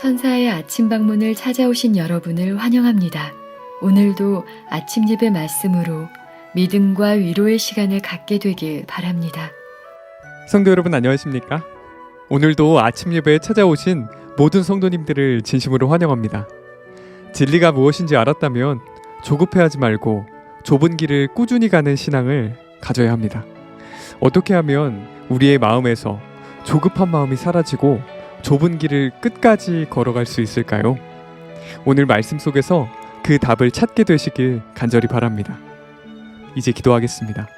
천사의 아침 방문을 찾아오신 여러분을 환영합니다. 오늘도 아침 예배 말씀으로 믿음과 위로의 시간을 갖게 되길 바랍니다. 성도 여러분 안녕하십니까? 오늘도 아침 예배에 찾아오신 모든 성도님들을 진심으로 환영합니다. 진리가 무엇인지 알았다면 조급해하지 말고 좁은 길을 꾸준히 가는 신앙을 가져야 합니다. 어떻게 하면 우리의 마음에서 조급한 마음이 사라지고 좁은 길을 끝까지 걸어갈 수 있을까요? 오늘 말씀 속에서 그 답을 찾게 되시길 간절히 바랍니다. 이제 기도하겠습니다.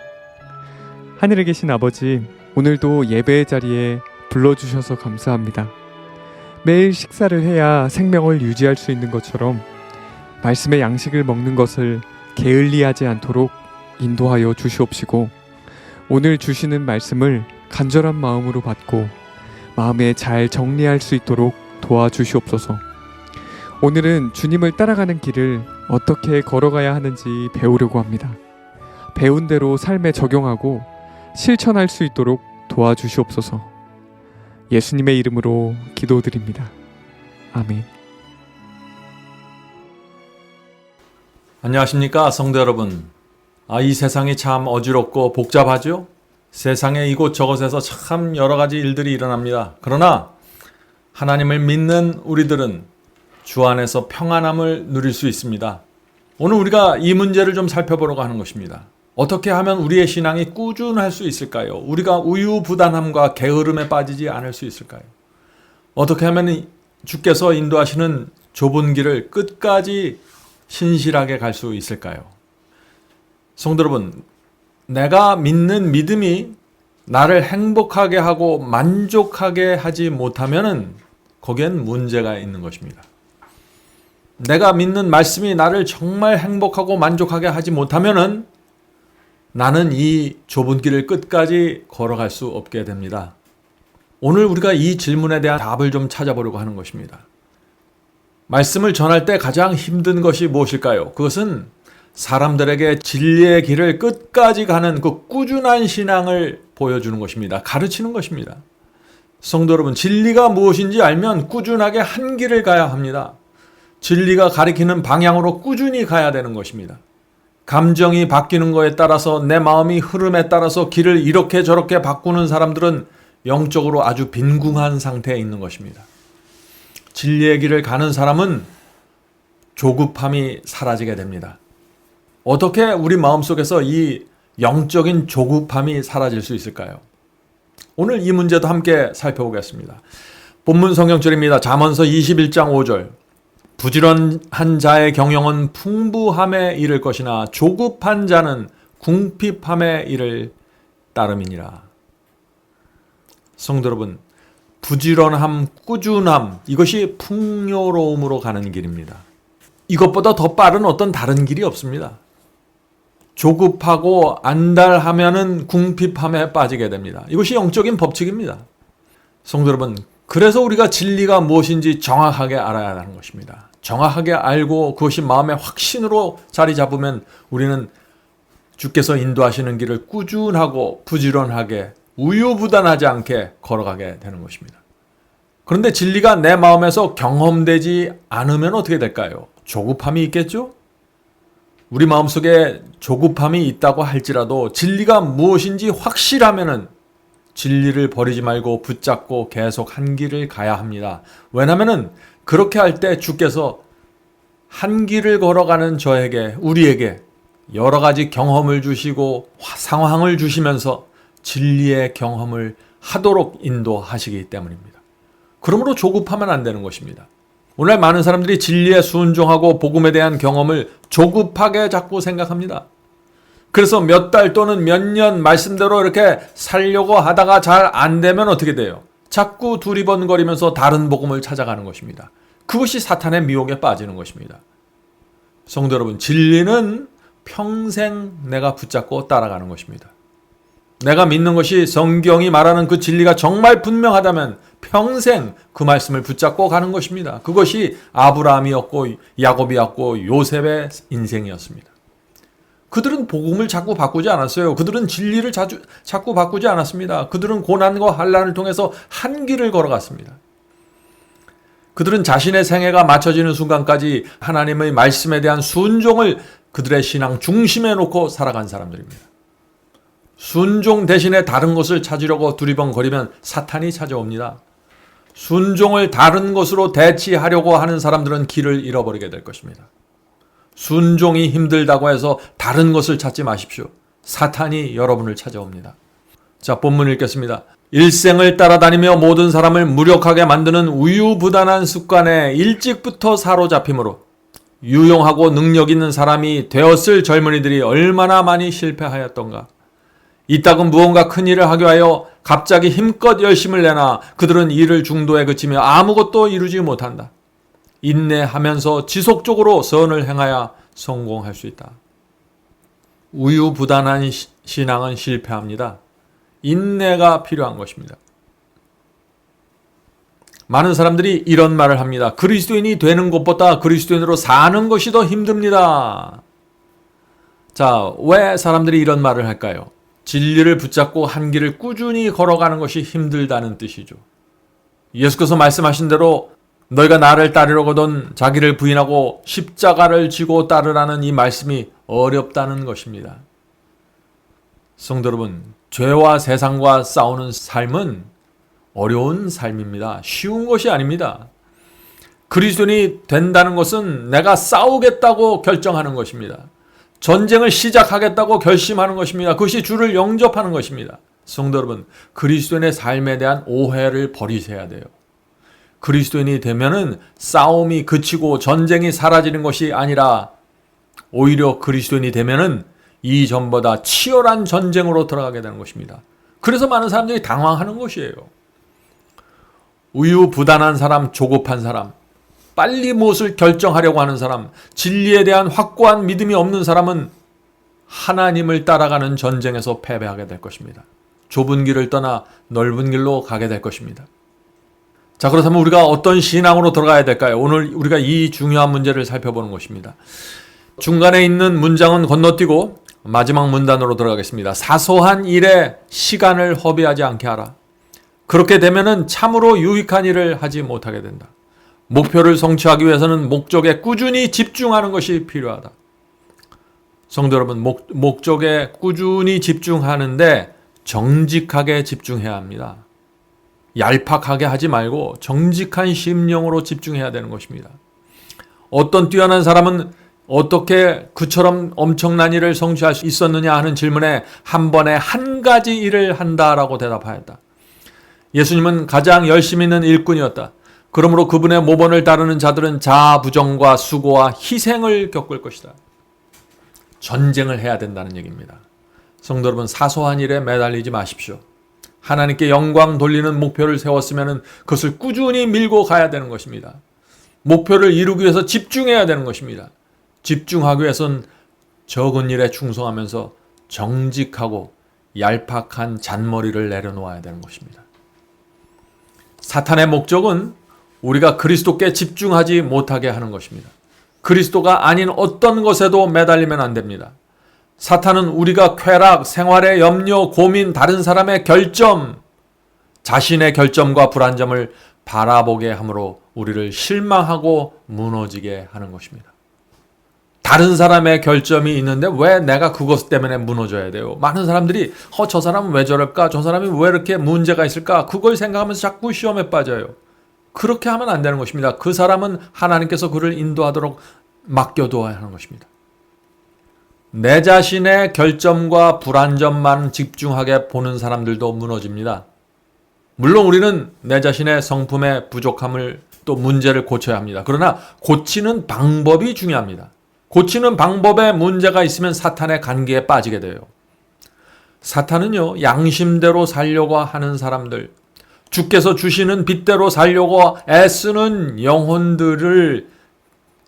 하늘에 계신 아버지, 오늘도 예배의 자리에 불러주셔서 감사합니다. 매일 식사를 해야 생명을 유지할 수 있는 것처럼 말씀의 양식을 먹는 것을 게을리하지 않도록 인도하여 주시옵시고 오늘 주시는 말씀을 간절한 마음으로 받고 마음에 잘 정리할 수 있도록 도와주시옵소서. 오늘은 주님을 따라가는 길을 어떻게 걸어가야 하는지 배우려고 합니다. 배운 대로 삶에 적용하고 실천할 수 있도록 도와주시옵소서. 예수님의 이름으로 기도드립니다. 아멘. 안녕하십니까 성도 여러분. 아, 이 세상이 참 어지럽고 복잡하죠? 세상의 이곳저곳에서 참 여러 가지 일들이 일어납니다. 그러나 하나님을 믿는 우리들은 주 안에서 평안함을 누릴 수 있습니다. 오늘 우리가 이 문제를 좀 살펴보려고 하는 것입니다. 어떻게 하면 우리의 신앙이 꾸준할 수 있을까요? 우리가 우유부단함과 게으름에 빠지지 않을 수 있을까요? 어떻게 하면 주께서 인도하시는 좁은 길을 끝까지 신실하게 갈 수 있을까요? 성도 여러분, 내가 믿는 믿음이 나를 행복하게 하고 만족하게 하지 못하면은 거기엔 문제가 있는 것입니다. 내가 믿는 말씀이 나를 정말 행복하고 만족하게 하지 못하면은 나는 이 좁은 길을 끝까지 걸어갈 수 없게 됩니다. 오늘 우리가 이 질문에 대한 답을 좀 찾아보려고 하는 것입니다. 말씀을 전할 때 가장 힘든 것이 무엇일까요? 그것은 사람들에게 진리의 길을 끝까지 가는 그 꾸준한 신앙을 보여주는 것입니다. 가르치는 것입니다. 성도 여러분, 진리가 무엇인지 알면 꾸준하게 한 길을 가야 합니다. 진리가 가리키는 방향으로 꾸준히 가야 되는 것입니다. 감정이 바뀌는 거에 따라서 내 마음이 흐름에 따라서 길을 이렇게 저렇게 바꾸는 사람들은 영적으로 아주 빈궁한 상태에 있는 것입니다. 진리의 길을 가는 사람은 조급함이 사라지게 됩니다. 어떻게 우리 마음속에서 이 영적인 조급함이 사라질 수 있을까요? 오늘 이 문제도 함께 살펴보겠습니다. 본문 성경절입니다. 잠언서 21장 5절. 부지런한 자의 경영은 풍부함에 이를 것이나 조급한 자는 궁핍함에 이를 따름이니라. 성도 여러분, 부지런함, 꾸준함, 이것이 풍요로움으로 가는 길입니다. 이것보다 더 빠른 어떤 다른 길이 없습니다. 조급하고 안달하면은 궁핍함에 빠지게 됩니다. 이것이 영적인 법칙입니다. 성도 여러분, 그래서 우리가 진리가 무엇인지 정확하게 알아야 하는 것입니다. 정확하게 알고 그것이 마음의 확신으로 자리 잡으면 우리는 주께서 인도하시는 길을 꾸준하고 부지런하게 우유부단하지 않게 걸어가게 되는 것입니다. 그런데 진리가 내 마음에서 경험되지 않으면 어떻게 될까요? 조급함이 있겠죠? 우리 마음속에 조급함이 있다고 할지라도 진리가 무엇인지 확실하면은 진리를 버리지 말고 붙잡고 계속 한 길을 가야 합니다. 왜냐면은 그렇게 할 때 주께서 한 길을 걸어가는 저에게 우리에게 여러 가지 경험을 주시고 상황을 주시면서 진리의 경험을 하도록 인도하시기 때문입니다. 그러므로 조급하면 안 되는 것입니다. 오늘 많은 사람들이 진리에 순종하고 복음에 대한 경험을 조급하게 자꾸 생각합니다. 그래서 몇 달 또는 몇 년 말씀대로 이렇게 살려고 하다가 잘 안 되면 어떻게 돼요? 자꾸 두리번거리면서 다른 복음을 찾아가는 것입니다. 그것이 사탄의 미혹에 빠지는 것입니다. 성도 여러분, 진리는 평생 내가 붙잡고 따라가는 것입니다. 내가 믿는 것이 성경이 말하는 그 진리가 정말 분명하다면 평생 그 말씀을 붙잡고 가는 것입니다. 그것이 아브라함이었고 야곱이었고 요셉의 인생이었습니다. 그들은 복음을 자꾸 바꾸지 않았어요. 그들은 진리를 자주, 자꾸 바꾸지 않았습니다. 그들은 고난과 환란을 통해서 한 길을 걸어갔습니다. 그들은 자신의 생애가 맞춰지는 순간까지 하나님의 말씀에 대한 순종을 그들의 신앙 중심에 놓고 살아간 사람들입니다. 순종 대신에 다른 것을 찾으려고 두리번거리면 사탄이 찾아옵니다. 순종을 다른 것으로 대치하려고 하는 사람들은 길을 잃어버리게 될 것입니다. 순종이 힘들다고 해서 다른 것을 찾지 마십시오. 사탄이 여러분을 찾아옵니다. 자, 본문 읽겠습니다. 일생을 따라다니며 모든 사람을 무력하게 만드는 우유부단한 습관에 일찍부터 사로잡힘으로 유용하고 능력 있는 사람이 되었을 젊은이들이 얼마나 많이 실패하였던가. 이따금 무언가 큰 일을 하기 위하여 갑자기 힘껏 열심을 내나 그들은 일을 중도에 그치며 아무것도 이루지 못한다. 인내하면서 지속적으로 선을 행하여 성공할 수 있다. 우유부단한 시- 신앙은 실패합니다. 인내가 필요한 것입니다. 많은 사람들이 이런 말을 합니다. 그리스도인이 되는 것보다 그리스도인으로 사는 것이 더 힘듭니다. 자, 왜 사람들이 이런 말을 할까요? 진리를 붙잡고 한 길을 꾸준히 걸어가는 것이 힘들다는 뜻이죠. 예수께서 말씀하신 대로 너희가 나를 따르려거든 자기를 부인하고 십자가를 지고 따르라는 이 말씀이 어렵다는 것입니다. 성도 여러분, 죄와 세상과 싸우는 삶은 어려운 삶입니다. 쉬운 것이 아닙니다. 그리스도인이 된다는 것은 내가 싸우겠다고 결정하는 것입니다. 전쟁을 시작하겠다고 결심하는 것입니다. 그것이 주를 영접하는 것입니다. 성도 여러분, 그리스도인의 삶에 대한 오해를 버리셔야 돼요. 그리스도인이 되면은 싸움이 그치고 전쟁이 사라지는 것이 아니라 오히려 그리스도인이 되면은 이전보다 치열한 전쟁으로 들어가게 되는 것입니다. 그래서 많은 사람들이 당황하는 것이에요. 우유부단한 사람, 조급한 사람, 빨리 무엇을 결정하려고 하는 사람, 진리에 대한 확고한 믿음이 없는 사람은 하나님을 따라가는 전쟁에서 패배하게 될 것입니다. 좁은 길을 떠나 넓은 길로 가게 될 것입니다. 자, 그렇다면 우리가 어떤 신앙으로 들어가야 될까요? 오늘 우리가 이 중요한 문제를 살펴보는 것입니다. 중간에 있는 문장은 건너뛰고 마지막 문단으로 들어가겠습니다. 사소한 일에 시간을 허비하지 않게 하라. 그렇게 되면은 참으로 유익한 일을 하지 못하게 된다. 목표를 성취하기 위해서는 목적에 꾸준히 집중하는 것이 필요하다. 성도 여러분, 목, 목적에 꾸준히 집중하는데 정직하게 집중해야 합니다. 얄팍하게 하지 말고 정직한 심령으로 집중해야 되는 것입니다. 어떤 뛰어난 사람은 어떻게 그처럼 엄청난 일을 성취할 수 있었느냐 하는 질문에 한 번에 한 가지 일을 한다라고 대답하였다. 예수님은 가장 열심히 있는 일꾼이었다. 그러므로 그분의 모본을 따르는 자들은 자부정과 수고와 희생을 겪을 것이다. 전쟁을 해야 된다는 얘기입니다. 성도 여러분, 사소한 일에 매달리지 마십시오. 하나님께 영광 돌리는 목표를 세웠으면 그것을 꾸준히 밀고 가야 되는 것입니다. 목표를 이루기 위해서 집중해야 되는 것입니다. 집중하기 위해서는 적은 일에 충성하면서 정직하고 얄팍한 잔머리를 내려놓아야 되는 것입니다. 사탄의 목적은 우리가 그리스도께 집중하지 못하게 하는 것입니다. 그리스도가 아닌 어떤 것에도 매달리면 안 됩니다. 사탄은 우리가 쾌락, 생활의 염려, 고민, 다른 사람의 결점, 자신의 결점과 불안점을 바라보게 함으로 우리를 실망하고 무너지게 하는 것입니다. 다른 사람의 결점이 있는데 왜 내가 그것 때문에 무너져야 돼요? 많은 사람들이 어, 저 사람은 왜 저럴까? 저 사람이 왜 이렇게 문제가 있을까? 그걸 생각하면서 자꾸 시험에 빠져요. 그렇게 하면 안 되는 것입니다. 그 사람은 하나님께서 그를 인도하도록 맡겨두어야 하는 것입니다. 내 자신의 결점과 불안점만 집중하게 보는 사람들도 무너집니다. 물론 우리는 내 자신의 성품의 부족함을 또 문제를 고쳐야 합니다. 그러나 고치는 방법이 중요합니다. 고치는 방법에 문제가 있으면 사탄의 관계에 빠지게 돼요. 사탄은요, 양심대로 살려고 하는 사람들, 주께서 주시는 빛대로 살려고 애쓰는 영혼들을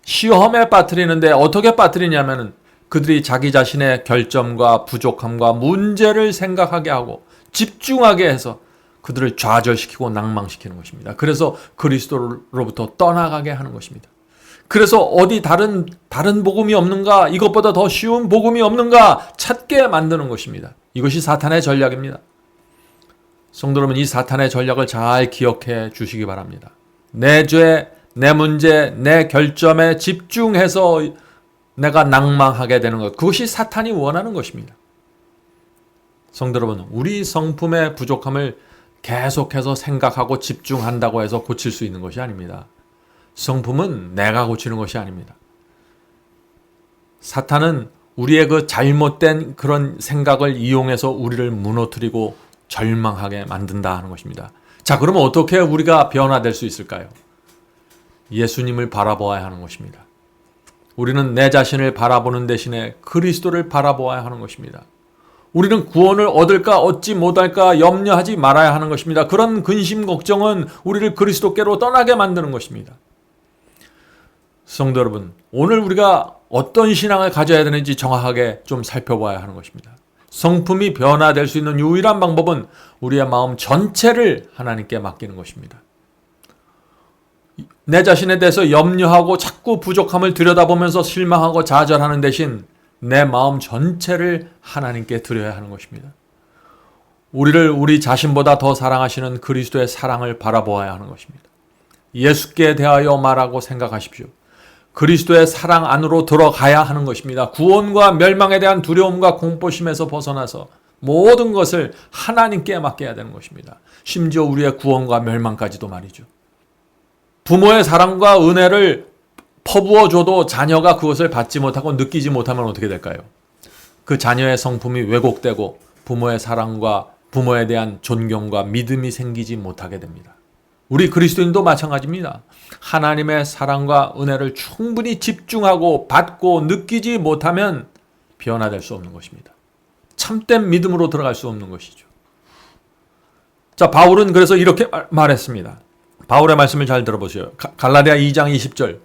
시험에 빠뜨리는데 어떻게 빠뜨리냐면은 그들이 자기 자신의 결점과 부족함과 문제를 생각하게 하고 집중하게 해서 그들을 좌절시키고 낭망시키는 것입니다. 그래서 그리스도로부터 떠나가게 하는 것입니다. 그래서 어디 다른 다른 복음이 없는가? 이것보다 더 쉬운 복음이 없는가? 찾게 만드는 것입니다. 이것이 사탄의 전략입니다. 성도 여러분 이 사탄의 전략을 잘 기억해 주시기 바랍니다. 내 죄, 내 문제, 내 결점에 집중해서 내가 낭망하게 되는 것. 그것이 사탄이 원하는 것입니다. 성도 여러분, 우리 성품의 부족함을 계속해서 생각하고 집중한다고 해서 고칠 수 있는 것이 아닙니다. 성품은 내가 고치는 것이 아닙니다. 사탄은 우리의 그 잘못된 그런 생각을 이용해서 우리를 무너뜨리고 절망하게 만든다 하는 것입니다. 자, 그러면 어떻게 우리가 변화될 수 있을까요? 예수님을 바라보아야 하는 것입니다. 우리는 내 자신을 바라보는 대신에 그리스도를 바라보아야 하는 것입니다. 우리는 구원을 얻을까 얻지 못할까 염려하지 말아야 하는 것입니다. 그런 근심 걱정은 우리를 그리스도께로 떠나게 만드는 것입니다. 성도 여러분, 오늘 우리가 어떤 신앙을 가져야 되는지 정확하게 좀 살펴봐야 하는 것입니다. 성품이 변화될 수 있는 유일한 방법은 우리의 마음 전체를 하나님께 맡기는 것입니다. 내 자신에 대해서 염려하고 자꾸 부족함을 들여다보면서 실망하고 좌절하는 대신 내 마음 전체를 하나님께 드려야 하는 것입니다. 우리를 우리 자신보다 더 사랑하시는 그리스도의 사랑을 바라보아야 하는 것입니다. 예수께 대하여 말하고 생각하십시오. 그리스도의 사랑 안으로 들어가야 하는 것입니다. 구원과 멸망에 대한 두려움과 공포심에서 벗어나서 모든 것을 하나님께 맡겨야 되는 것입니다. 심지어 우리의 구원과 멸망까지도 말이죠. 부모의 사랑과 은혜를 퍼부어 줘도 자녀가 그것을 받지 못하고 느끼지 못하면 어떻게 될까요? 그 자녀의 성품이 왜곡되고 부모의 사랑과 부모에 대한 존경과 믿음이 생기지 못하게 됩니다. 우리 그리스도인도 마찬가지입니다. 하나님의 사랑과 은혜를 충분히 집중하고 받고 느끼지 못하면 변화될 수 없는 것입니다. 참된 믿음으로 들어갈 수 없는 것이죠. 자, 바울은 그래서 이렇게 말- 말했습니다. 바울의 말씀을 잘 들어보세요. 가- 갈라디아 2장 20절.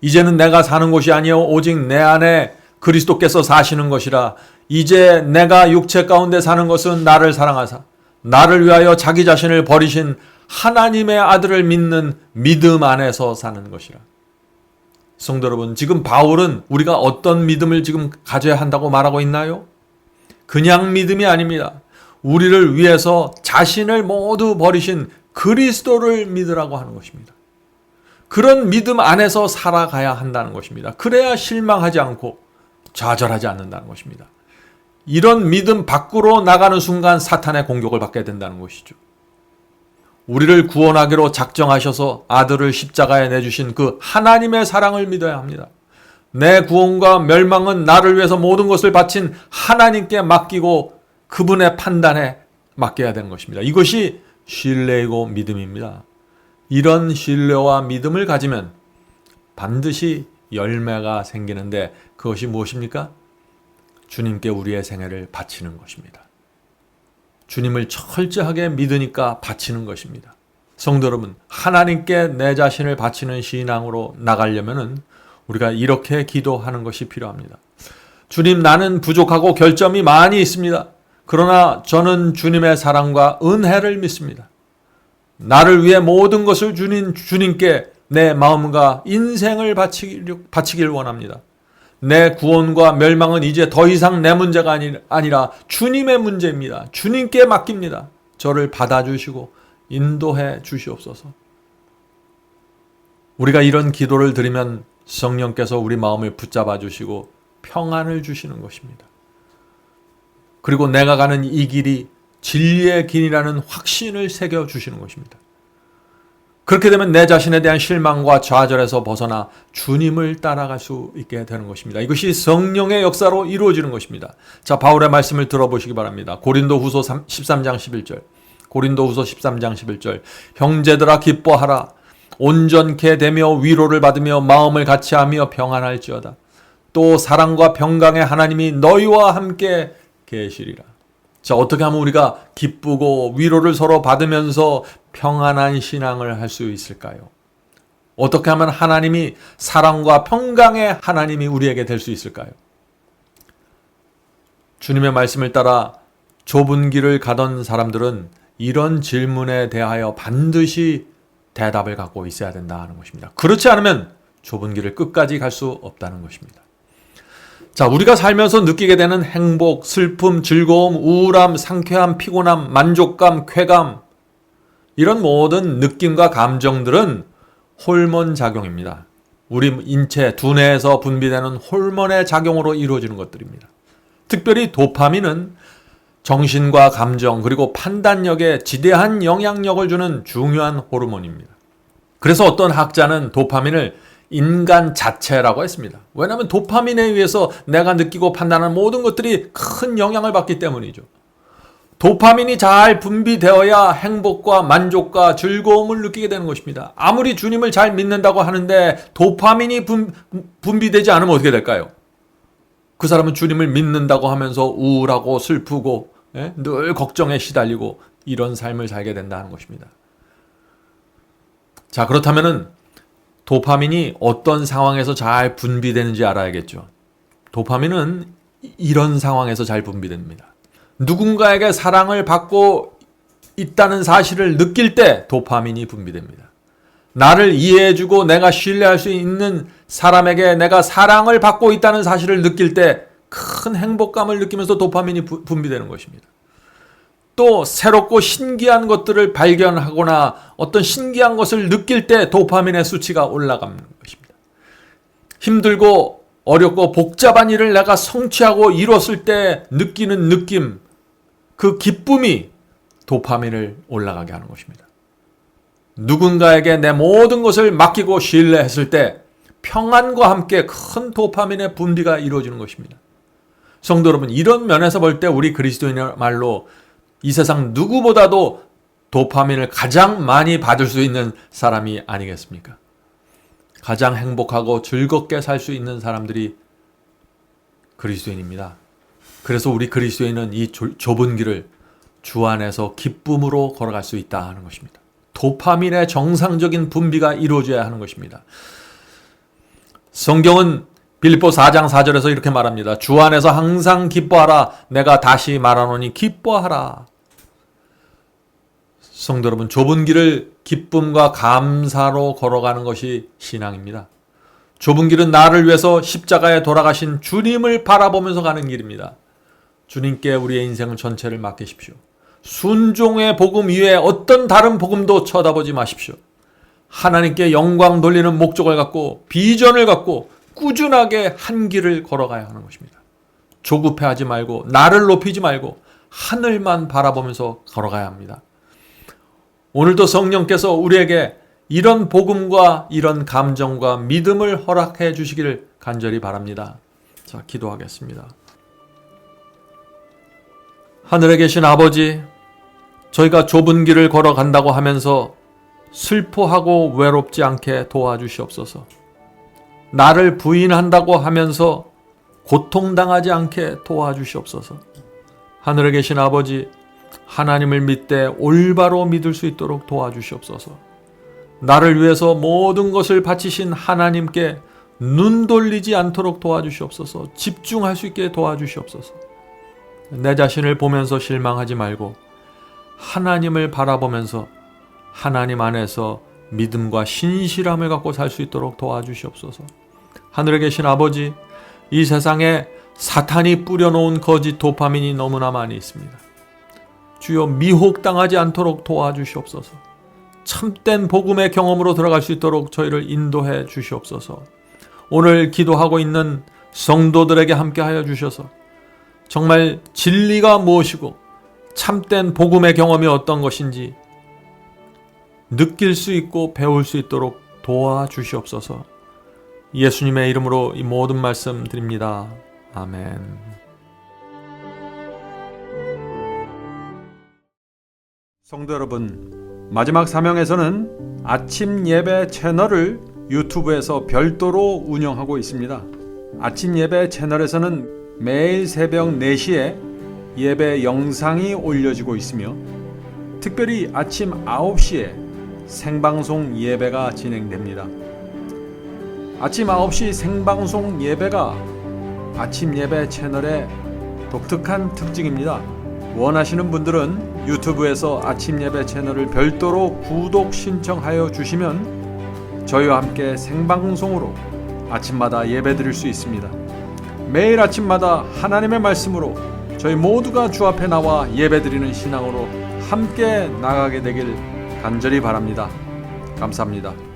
이제는 내가 사는 것이 아니요 오직 내 안에 그리스도께서 사시는 것이라 이제 내가 육체 가운데 사는 것은 나를 사랑하사 나를 위하여 자기 자신을 버리신 하나님의 아들을 믿는 믿음 안에서 사는 것이라. 성도 여러분, 지금 바울은 우리가 어떤 믿음을 지금 가져야 한다고 말하고 있나요? 그냥 믿음이 아닙니다. 우리를 위해서 자신을 모두 버리신 그리스도를 믿으라고 하는 것입니다. 그런 믿음 안에서 살아가야 한다는 것입니다. 그래야 실망하지 않고 좌절하지 않는다는 것입니다. 이런 믿음 밖으로 나가는 순간 사탄의 공격을 받게 된다는 것이죠. 우리를 구원하기로 작정하셔서 아들을 십자가에 내주신 그 하나님의 사랑을 믿어야 합니다. 내 구원과 멸망은 나를 위해서 모든 것을 바친 하나님께 맡기고 그분의 판단에 맡겨야 되는 것입니다. 이것이 신뢰이고 믿음입니다. 이런 신뢰와 믿음을 가지면 반드시 열매가 생기는데 그것이 무엇입니까? 주님께 우리의 생애를 바치는 것입니다. 주님을 철저하게 믿으니까 바치는 것입니다. 성도 여러분, 하나님께 내 자신을 바치는 신앙으로 나가려면은 우리가 이렇게 기도하는 것이 필요합니다. 주님, 나는 부족하고 결점이 많이 있습니다. 그러나 저는 주님의 사랑과 은혜를 믿습니다. 나를 위해 모든 것을 주님, 주님께 내 마음과 인생을 바치길, 바치길 원합니다. 내 구원과 멸망은 이제 더 이상 내 문제가 아니, 아니라 주님의 문제입니다. 주님께 맡깁니다. 저를 받아주시고 인도해 주시옵소서. 우리가 이런 기도를 드리면 성령께서 우리 마음을 붙잡아 주시고 평안을 주시는 것입니다. 그리고 내가 가는 이 길이 진리의 길이라는 확신을 새겨 주시는 것입니다. 그렇게 되면 내 자신에 대한 실망과 좌절에서 벗어나 주님을 따라갈 수 있게 되는 것입니다. 이것이 성령의 역사로 이루어지는 것입니다. 자, 바울의 말씀을 들어보시기 바랍니다. 고린도 후서 13장 11절. 고린도 후서 13장 11절. 형제들아 기뻐하라. 온전케 되며 위로를 받으며 마음을 같이 하며 평안할지어다. 또 사랑과 평강의 하나님이 너희와 함께 계시리라. 자, 어떻게 하면 우리가 기쁘고 위로를 서로 받으면서 평안한 신앙을 할 수 있을까요? 어떻게 하면 하나님이 사랑과 평강의 하나님이 우리에게 될 수 있을까요? 주님의 말씀을 따라 좁은 길을 가던 사람들은 이런 질문에 대하여 반드시 대답을 갖고 있어야 된다 하는 것입니다. 그렇지 않으면 좁은 길을 끝까지 갈 수 없다는 것입니다. 자, 우리가 살면서 느끼게 되는 행복, 슬픔, 즐거움, 우울함, 상쾌함, 피곤함, 만족감, 쾌감, 이런 모든 느낌과 감정들은 호르몬 작용입니다. 우리 인체 두뇌에서 분비되는 호르몬의 작용으로 이루어지는 것들입니다. 특별히 도파민은 정신과 감정 그리고 판단력에 지대한 영향력을 주는 중요한 호르몬입니다. 그래서 어떤 학자는 도파민을 인간 자체라고 했습니다. 왜냐하면 도파민에 의해서 내가 느끼고 판단하는 모든 것들이 큰 영향을 받기 때문이죠. 도파민이 잘 분비되어야 행복과 만족과 즐거움을 느끼게 되는 것입니다. 아무리 주님을 잘 믿는다고 하는데 도파민이 분, 분비되지 않으면 어떻게 될까요? 그 사람은 주님을 믿는다고 하면서 우울하고 슬프고 예? 늘 걱정에 시달리고 이런 삶을 살게 된다는 것입니다. 자 그렇다면은 도파민이 어떤 상황에서 잘 분비되는지 알아야겠죠. 도파민은 이- 이런 상황에서 잘 분비됩니다. 누군가에게 사랑을 받고 있다는 사실을 느낄 때 도파민이 분비됩니다. 나를 이해해주고 내가 신뢰할 수 있는 사람에게 내가 사랑을 받고 있다는 사실을 느낄 때 큰 행복감을 느끼면서 도파민이 부- 분비되는 것입니다. 또 새롭고 신기한 것들을 발견하거나 어떤 신기한 것을 느낄 때 도파민의 수치가 올라가는 것입니다. 힘들고 어렵고 복잡한 일을 내가 성취하고 이뤘을 때 느끼는 느낌, 그 기쁨이 도파민을 올라가게 하는 것입니다. 누군가에게 내 모든 것을 맡기고 신뢰했을 때 평안과 함께 큰 도파민의 분비가 이루어지는 것입니다. 성도 여러분, 이런 면에서 볼 때 우리 그리스도인이야말로 이 세상 누구보다도 도파민을 가장 많이 받을 수 있는 사람이 아니겠습니까? 가장 행복하고 즐겁게 살 수 있는 사람들이 그리스도인입니다. 그래서 우리 그리스도인은 이 좁- 좁은 길을 주 안에서 기쁨으로 걸어갈 수 있다 하는 것입니다. 도파민의 정상적인 분비가 이루어져야 하는 것입니다. 성경은 빌립보 4장 4절에서 이렇게 말합니다. 주 안에서 항상 기뻐하라. 내가 다시 말하노니 기뻐하라. 성도 여러분, 좁은 길을 기쁨과 감사로 걸어가는 것이 신앙입니다. 좁은 길은 나를 위해서 십자가에 돌아가신 주님을 바라보면서 가는 길입니다. 주님께 우리의 인생 전체를 맡기십시오. 순종의 복음 이외에 어떤 다른 복음도 쳐다보지 마십시오. 하나님께 영광 돌리는 목적을 갖고 비전을 갖고 꾸준하게 한 길을 걸어가야 하는 것입니다. 조급해하지 말고 나를 높이지 말고 하늘만 바라보면서 걸어가야 합니다. 오늘도 성령께서 우리에게 이런 복음과 이런 감정과 믿음을 허락해 주시기를 간절히 바랍니다. 자, 기도하겠습니다. 하늘에 계신 아버지, 저희가 좁은 길을 걸어간다고 하면서 슬퍼하고 외롭지 않게 도와주시옵소서. 나를 부인한다고 하면서 고통당하지 않게 도와주시옵소서. 하늘에 계신 아버지, 하나님을 믿되 올바로 믿을 수 있도록 도와주시옵소서. 나를 위해서 모든 것을 바치신 하나님께 눈 돌리지 않도록 도와주시옵소서. 집중할 수 있게 도와주시옵소서. 내 자신을 보면서 실망하지 말고 하나님을 바라보면서 하나님 안에서 믿음과 신실함을 갖고 살 수 있도록 도와주시옵소서. 하늘에 계신 아버지, 이 세상에 사탄이 뿌려놓은 거짓 도파민이 너무나 많이 있습니다. 주여 미혹당하지 않도록 도와주시옵소서. 참된 복음의 경험으로 들어갈 수 있도록 저희를 인도해 주시옵소서. 오늘 기도하고 있는 성도들에게 함께하여 주셔서 정말 진리가 무엇이고 참된 복음의 경험이 어떤 것인지 느낄 수 있고 배울 수 있도록 도와주시옵소서. 예수님의 이름으로 이 모든 말씀 드립니다. 아멘. 성도 여러분, 마지막 사명에서는 아침 예배 채널을 유튜브에서 별도로 운영하고 있습니다. 아침 예배 채널에서는 매일 새벽 4시에 예배 영상이 올려지고 있으며 특별히 아침 9시에 생방송 예배가 진행됩니다. 아침 9시 생방송 예배가 아침 예배 채널의 독특한 특징입니다. 원하시는 분들은 유튜브에서 아침 예배 채널을 별도로 구독 신청하여 주시면 저희와 함께 생방송으로 아침마다 예배 드릴 수 있습니다. 매일 아침마다 하나님의 말씀으로 저희 모두가 주 앞에 나와 예배 드리는 신앙으로 함께 나가게 되길 간절히 바랍니다. 감사합니다.